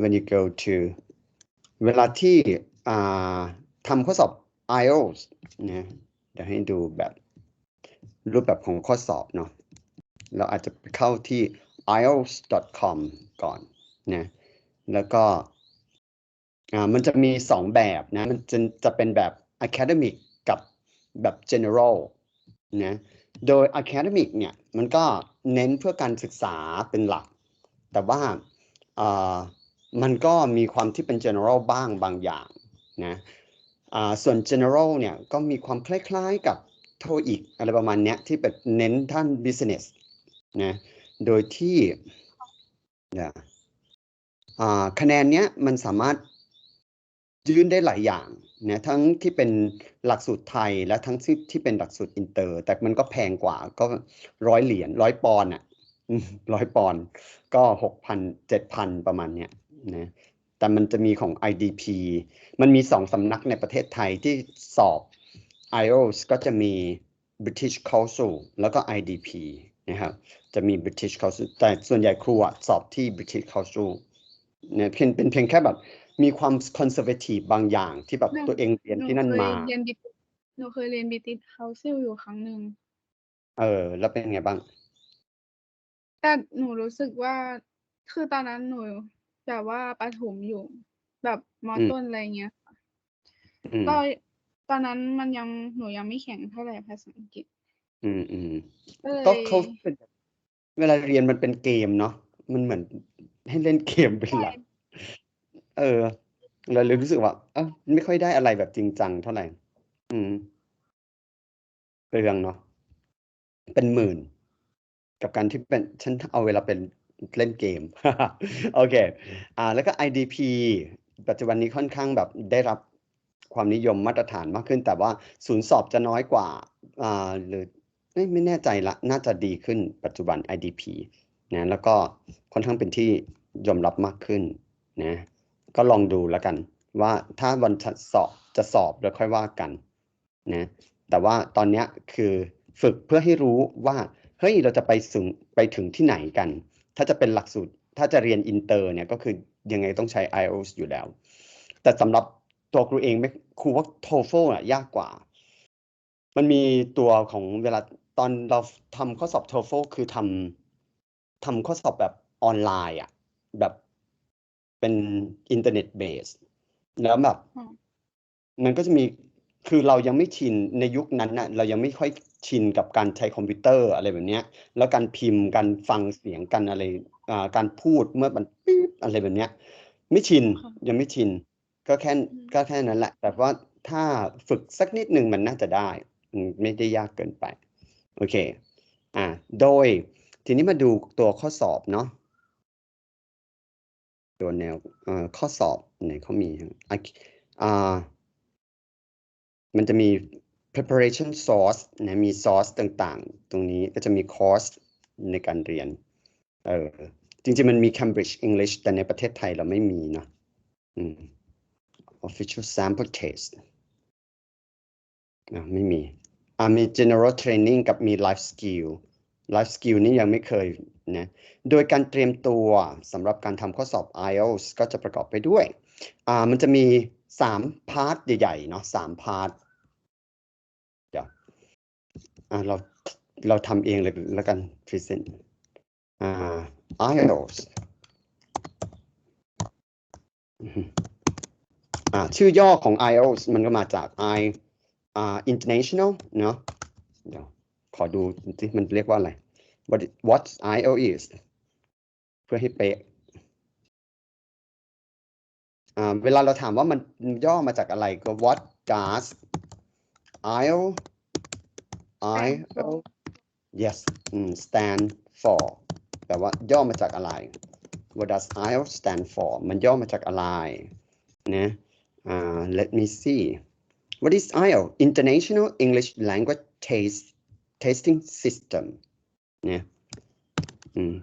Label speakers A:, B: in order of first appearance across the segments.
A: when you go to เวลาที่ทำข้อสอบ IELTS นะเดี๋ยวให้ดูแบบรูปแบบของข้อสอบเนาะเราอาจจะไปเข้าที่ ielts.com ก่อนนะแล้วก็มันจะมีสองแบบนะ มันจะจะเป็นแบบ academic กับแบบ general นะโดย academic เนี่ยมันก็เน้นเพื่อการศึกษาเป็นหลัก แต่ว่า มันก็มีความที่เป็น general บ้างบางอย่างนะส่วน general เนี่ยก็มีความคล้ายๆกับ TOEIC อะไรประมาณเนี้ยที่แบบเน้นท่าน business นะโดยที่คะแนนเนี้ยมันสามารถยื่นได้หลายอย่างนะทั้งที่เป็นหลักสูตรไทยและทั้งที่ที่เป็นหลักสูตรอินเตอร์ แต่มันก็แพงกว่าก็ร้อยเหรียญร้อยปอนด์อะร้อยปอนด์ก็หกพันเจ็ดพันประมาณเนี้ย นะแต่มันจะมีของ IDP มันมีสองสำนักในประเทศไทยที่สอบ IELTS ก็จะมี British Council แล้วก็ IDP นะครับจะมี British Council แต่ส่วนใหญ่ครูอะสอบที่ British Council เนี่ยเพียงเป็นเพียงแค่แบบมีความ conservative บางอย่างที่แบบ
B: หนู
A: ตัวเองเรียน
B: หนู
A: ที่นั่น
B: เคย
A: มา
B: เรียนบิหนูเคยเรียนบิติเฮาซิลอยู่ครั้งหนึ่ง
A: เออ แล้วเป็นไงบ้าง
B: แต่หนูรู้สึกว่า คือตอนนั้นหนู แบบว่าประถมอยู่ แบบมอ
A: อืม
B: ต้นอะไรเงี้ยค่ะ
A: อืม
B: ก็ตอนนั้นมันยังหนูยังไม่แข็งเท่าไหร่ภาษาอังกฤษ
A: อืมอืม
B: ก็เลย
A: ก็เขาเป็นเวลาเรียนมันเป็นเกมเนาะมันเหมือนให้เล่นเกมเป็นหลัก เออเราเลยรู้สึกว่า เออไม่ค่อยได้อะไรแบบจริงจังเท่าไหร่ อืมเปลืองเนาะเป็นหมื่น กับการที่เป็นฉันเอาเวลาเป็น เล่นเกม โอเคอ่าแล้วก็ IDP ปัจจุบันนี้ค่อนข้างแบบได้รับความนิยมมาตรฐานมากขึ้น แต่ว่าศูนย์สอบจะน้อยกว่าอ่าหรือไม่ไม่แน่ใจละน่าจะดีขึ้นปัจจุบัน IDP นะแล้วก็ค่อนข้างเป็นที่ยอมรับมากขึ้นนะก็ลองดูแล้วกัน ว่าถ้าวันสอบจะสอบแล้วค่อยว่ากันนะแต่ว่าตอนนี้คือฝึกเพื่อให้รู้ว่าเฮ้ยเราจะไปถึงไปถึงที่ไหนกัน ถ้าจะเป็นหลักสูตร ถ้าจะเรียนอินเตอร์เนี่ยก็คือยังไงต้องใช้ IELTS อยู่แล้ว แต่สำหรับตัวครูเองไม่ครูว่า TOEFL อะยากกว่า มันมีตัวของเวลาตอนเราทำข้อสอบ TOEFL คือทำทำข้อสอบแบบออนไลน์อะแบบเป็นอินเทอร์เน็ตเบสแล้วแบบ
B: อืม
A: มันก็จะมีคือเรายังไม่ชินในยุคนั้นน่ะ เรายังไม่ค่อย ชินกับการใช้คอมพิวเตอร์อะไรแบบเนี้ยแล้วการพิมพ์การฟังเสียงกันอะไรอ่าการพูดเมื่อมันปี๊บอะไรแบบเนี้ยไม่ชิน
B: ค่ะ
A: ยังไม่ชิน ก็แค่
B: อืม
A: ก็แค่นั้นแหละ แต่ว่าถ้าฝึกสักนิดหนึ่งมันน่าจะได้อืมไม่ได้ยากเกินไป โอเค อ่า โดยทีนี้มาดูตัวข้อสอบเนาะตัวแนวเอ่อข้อสอบไหนเขามีฮะอะอ่ามันจะมี preparation source นะมี source ต่างๆ ตรงนี้ก็จะมีคอร์สในการเรียน เออ จริงๆ มันมี Cambridge English แต่ในประเทศไทยเราไม่มีเนอะอืม official sample test อะไม่มีอ่ามี general training กับมี life skill life skill นี่ยังไม่เคยนะ โดยการเตรียมตัวสำหรับการทำข้อสอบ IELTS ก็จะประกอบไปด้วย อ่า มันจะมีสามพาร์ทใหญ่ๆ เนาะสามพาร์ท เราเราทำเองเลยแล้วกัน present อ่า IELTS อือฮึอ่าชื่อย่อของ IELTS มันก็มาจาก I อ่า international เนาะเดี๋ยวขอดูที่มันเรียกว่าอะไร what what IELTS is เพื่อให้เป๊ะอ่าเวลาเราถามว่ามันย่อมาจากอะไรก็ what does IELTS I L yes stand for แต่ว่าย่อมาจากอะไร what does I L stand for มันย่อมาจากอะไรนะอ่า let me see what is I L International English Language Taste Tasting System เนี่ย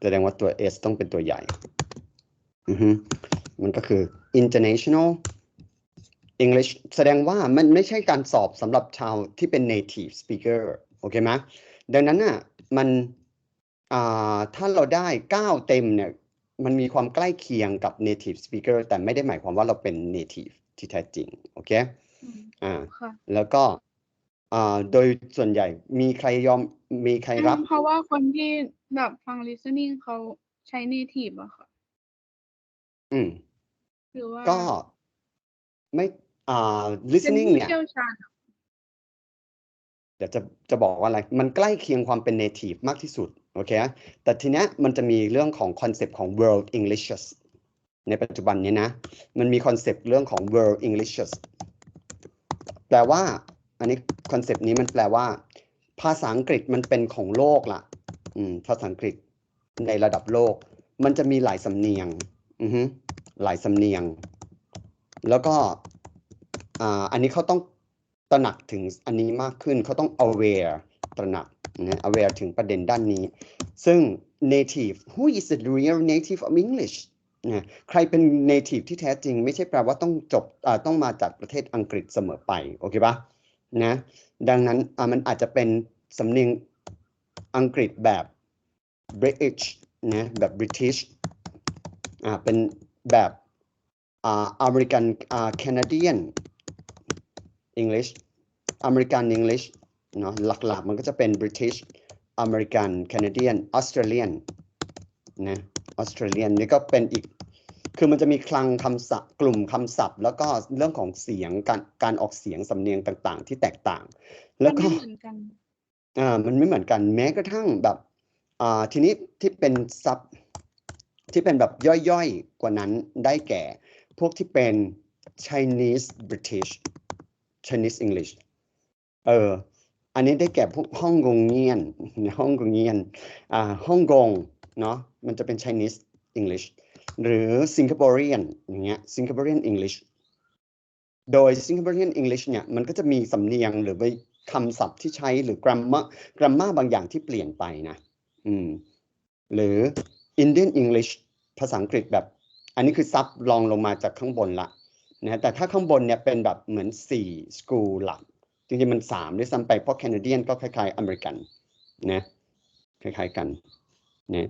A: แสดงว่าตัว S ต้องเป็นตัวใหญ่ มันก็คือ international English แสดงว่ามันไม่ใช่การสอบสำหรับชาวที่เป็น native speaker โอเคไหมดังนั้นน่ะมันอ่าถ้าเราได้ 9 เต็มเนี่ยมันมีความใกล้เคียงกับ native speaker แต่ไม่ได้หมายความว่าเราเป็น native ที่แท้จริง โอเค
B: อืม
A: อ่า
B: ค่ะ
A: แล้วก็อ่าโดยส่วนใหญ่มีใครยอมมีใครรับ
B: เพราะว่าคนที่แบบฟัง listening เขาใช้ native อะค่ะ
A: อืม
B: หรือว่า
A: ก็ไม่ อ่า
B: เป็น
A: listening
B: ผู้
A: เนี่ย
B: เชี่ยวชาญอะ
A: เดี๋ยวจะจะบอกว่าอะไร มันใกล้เคียงความเป็น native มากที่สุด โอเค แต่ทีเนี้ยมันจะมีเรื่องของคอนเซปต์ของ world Englishes ในปัจจุบันเนี้ยนะ มันมีคอนเซปต์เรื่องของ world Englishes แปลว่า อันนี้คอนเซปต์นี้มันแปลว่า ภาษาอังกฤษมันเป็นของโลกละอืมภาษาอังกฤษในระดับโลก มันจะมีหลายสำเนียง อือฮึหลายสำเนียง แล้วก็ อันนี้เขาต้องตระหนักถึงอันนี้มากขึ้นเขาต้อง aware ตระหนักนะ aware ถึงประเด็นด้านนี้ ซึ่ง native who is the real native of English นะใครเป็น native ที่แท้จริง ไม่ใช่แปลว่าต้องจบต้องมาจากประเทศอังกฤษเสมอไป โอเคปะนะดังนั้นมันอาจจะเป็นสำเนียงอังกฤษแบบ British นะแบบ British อ่าเป็นแบบอ่าอเมริกันอ่า Canadian English American English เนาะหลักๆมันก็จะเป็น British American Canadian Australian นะ Australian นี่ก็เป็นอีก คือมันจะมีคลังคำศัพท์กลุ่มคำศัพท์ แล้วก็เรื่องของเสียงการการออกเสียงสำเนียงต่างๆ ที่แตกต่าง แล้วก็
B: มันไม่เหมือนกัน
A: อ่ามันไม่เหมือนกันแม้กระทั่งแบบอ่าทีนี้ที่เป็นซับที่เป็นแบบย่อยๆ กว่านั้นได้แก่ พวกที่เป็น Chinese British Chinese English เออ อันนี้ได้แก่พวกฮ่องกงเงียนฮ่องกงเงียนอ่าฮ่องกงเนาะมันจะเป็น Chinese English หรือ Singaporean อย่างเงี้ย Singaporean English โดย Singaporean English เนี่ยมันก็จะมีสำเนียงหรือไปคำศัพท์ที่ใช้หรือ grammar grammar บางอย่างที่เปลี่ยนไปนะ อืม หรือ Indian English ภาษาอังกฤษแบบ อันนี้คือซับลองลงมาจากข้างบนละ นะแต่ถ้าข้างบนเนี่ยเป็นแบบเหมือน4 school หลัก จริงๆ มัน 3 ด้วยซ้ำไป เพราะแคนาเดียนก็คล้ายๆ อเมริกันนะคล้ายๆกันนะ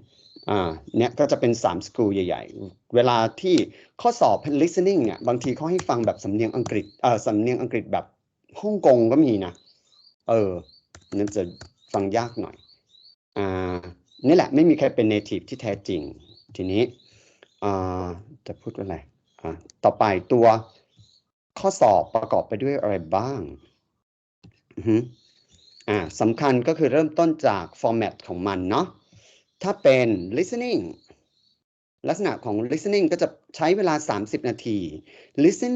A: อ่าเนี่ยก็จะเป็น3 school ใหญ่ๆ เวลาที่ข้อสอบ listening เนี่ยบางทีเขาให้ฟังแบบสำเนียงอังกฤษเอ่อสำเนียงอังกฤษแบบฮ่องกงก็มีนะ เออนั่นจะฟังยากหน่อยอ่านี่แหละไม่มีใครเป็น native ที่แท้จริง ทีนี้อ่าจะพูดว่าอะไร ต่อไปตัวข้อสอบประกอบไปด้วยอะไรบ้างอืมอ่าสำคัญก็คือเริ่มต้นจากฟอร์แมตของมันเนาะถ้าเป็น listening ลักษณะของ listening ก็จะใช้เวลา 30 นาที listen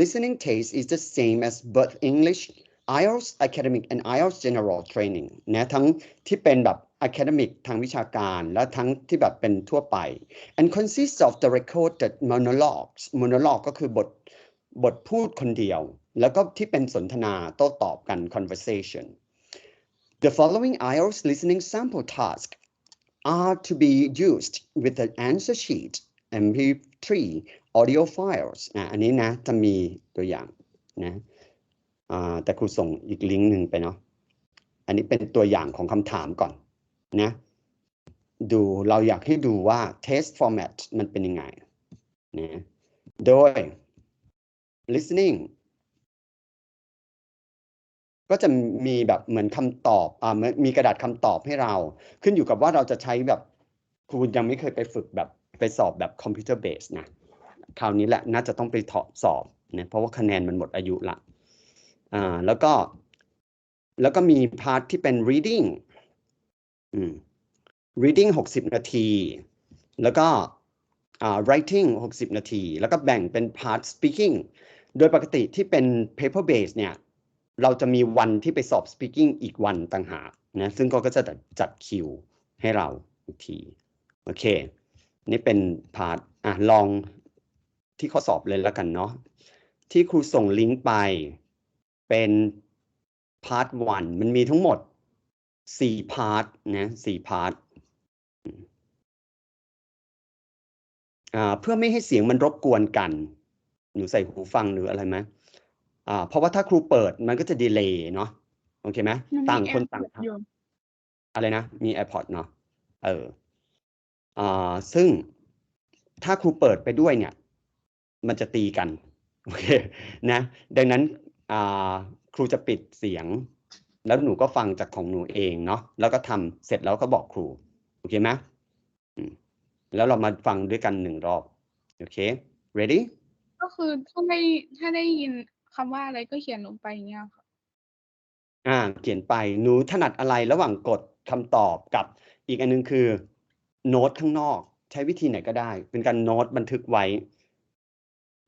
A: listening taste is the same as both English IELTS academic and IELTS general training นะทั้งที่เป็นแบบ academic ทางวิชาการ และทั้งที่แบบเป็นทั่วไป and consists of the recorded monologues monologue ก็คือบทบทพูดคนเดียว แล้วก็ที่เป็นสนทนาโต้ตอบกัน conversation The following IELTS listening sample task are to be used with the answer sheet MP3 audio files อ่ะอันนี้นะจะมีตัวอย่างนะอ่า แต่ครูส่งอีกลิงก์หนึ่งไปเนาะอันนี้เป็นตัวอย่างของคำถามก่อนนะดูเราอยากให้ดูว่า test format มันเป็นยังไงนะโดย listening ก็จะมีแบบเหมือนคำตอบอ่ามีกระดาษคำตอบให้เรา ขึ้นอยู่กับว่าเราจะใช้แบบครูยังไม่เคยไปฝึกแบบไปสอบแบบคอมพิวเตอร์เบสนะ คราวนี้แหละน่าจะต้องไปทสอบนะเพราะว่าคะแนนมันหมดอายุละ อ่าแล้วก็แล้วก็มีพาร์ทที่เป็น reading อืม reading 60 นาที แล้วก็อ่า writing 60 นาที แล้วก็แบ่งเป็น part speaking โดยปกติที่เป็น paper base เนี่ย เราจะมีวันที่ไปสอบ speaking อีกวันต่างหากนะ ซึ่งก็จะจัดคิวให้เราอีกที โอเค นี่เป็นพาร์ทอะ ลองที่ข้อสอบเลยแล้วกันเนาะ ที่ครูส่งลิงก์ไป เป็นพาร์ทวันมันมีทั้งหมดสี่พาร์ทนะสี่พาร์ทอ่าเพื่อไม่ให้เสียงมันรบกวนกัน หนูใส่หูฟังหรืออะไรไหมอ่าเพราะว่าถ้าครูเปิดมันก็จะดีเลย์เนาะโอเคไหม
B: มันมี
A: ต่างคน
B: AirPods
A: ต่างทำ
B: อยู่
A: อะไรนะ มี AirPod เนาะเอออ่าซึ่งถ้าครูเปิดไปด้วยเนี่ย มันจะตีกันโอเคนะ ดังนั้นอ่า ครูจะปิดเสียง แล้วหนูก็ฟังจากของหนูเองเนาะแล้วก็ทำเสร็จแล้วก็บอกครูโอเคไหมอืมแล้วเรามาฟังด้วยกันหนึ่งรอบโอเค ready
B: ก็คือถ้าได้ถ้าได้ยินคำว่าอะไรก็เขียนลงไปอย่างเงี้ยค่ะ
A: อ่า เขียนไปหนูถนัดอะไรระหว่างกดคำตอบกับอีกอันนึงคือ โน้ตข้างนอก ใช้วิธีไหนก็ได้ เป็นการโน้ตบันทึกไว้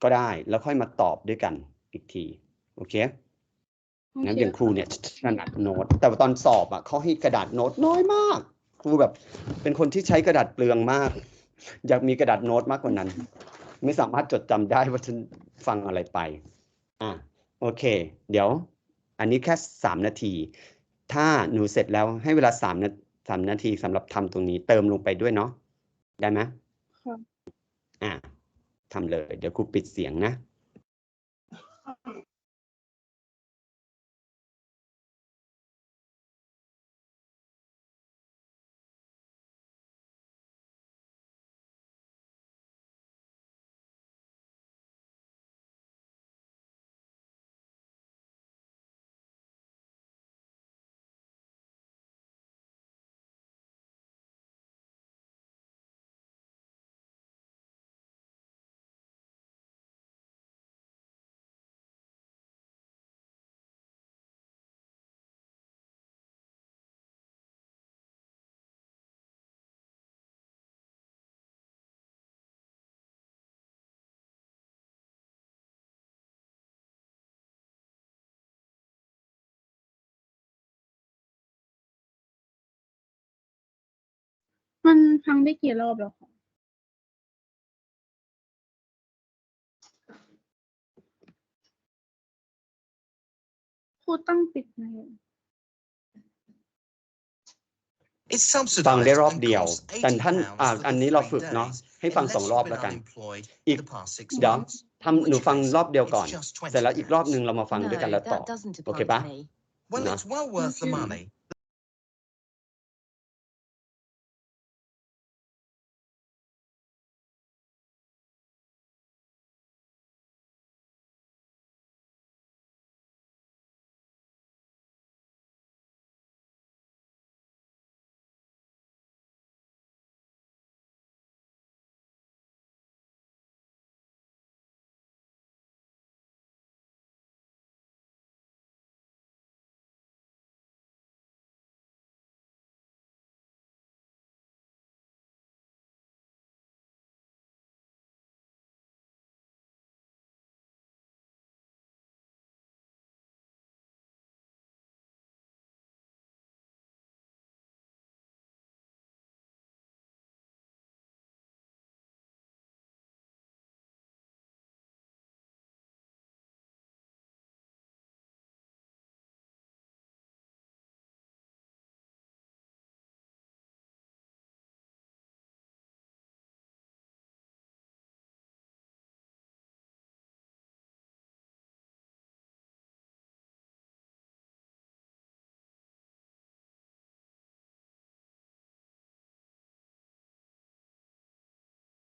A: ก็ได้แล้วค่อยมาตอบด้วยกันอีกที โอเค
B: โอ
A: งั้น
B: เค
A: อย่างครูเนี่ยถนัดโน้ต แต่ว่าตอนสอบอะเขาให้กระดาษโน้ตน้อยมาก ครูแบบ เป็นคนที่ใช้กระดาษเปลืองมาก อยากมีกระดาษโน้ตมากกว่านั้น ไม่สามารถจดจำได้ว่าฉันฟังอะไรไปอะโอเค เดี๋ยว อันนี้แค่สามนาที ถ้าหนูเสร็จแล้วให้เวลาสามนาสามนาทีสำหรับทำตรงนี้เติมลงไปด้วยเนาะได้ไหม
B: ค่ะ
A: อะทำเลย เดี๋ยวครูปิดเสียงนะ
B: มันฟังได้กี่รอบแล้วคะครูต้องปิดไหม
C: It's
A: ฟัง
C: subsidized
A: ได้รอบ
C: and
A: เดียว
C: costs
A: แต่ท่าน
C: £80
A: อ่า
C: for the
A: อันนี้เรา
C: three
A: ฝึกเนาะ
C: days,
A: ให้ฟังสอง
C: unless
A: รอบ
C: you've
A: แล้ว
C: been
A: กัน
C: unemployed
A: อีก
C: the past six
A: เดี๋ยว
C: months,
A: ทำหนู
C: which
A: ฟัง
C: case
A: รอบเดียวก่อน
C: it's just
A: เสร็จแล้วอีกรอบ
C: £20.
A: นึงเรามาฟังด้วยกันแล้ว
D: No,
A: ต่อ
D: that doesn't
A: โอเค
D: apply
A: ปะ
D: to me.
C: Well,
A: No.
C: it's well worth the
B: Okay.
C: money.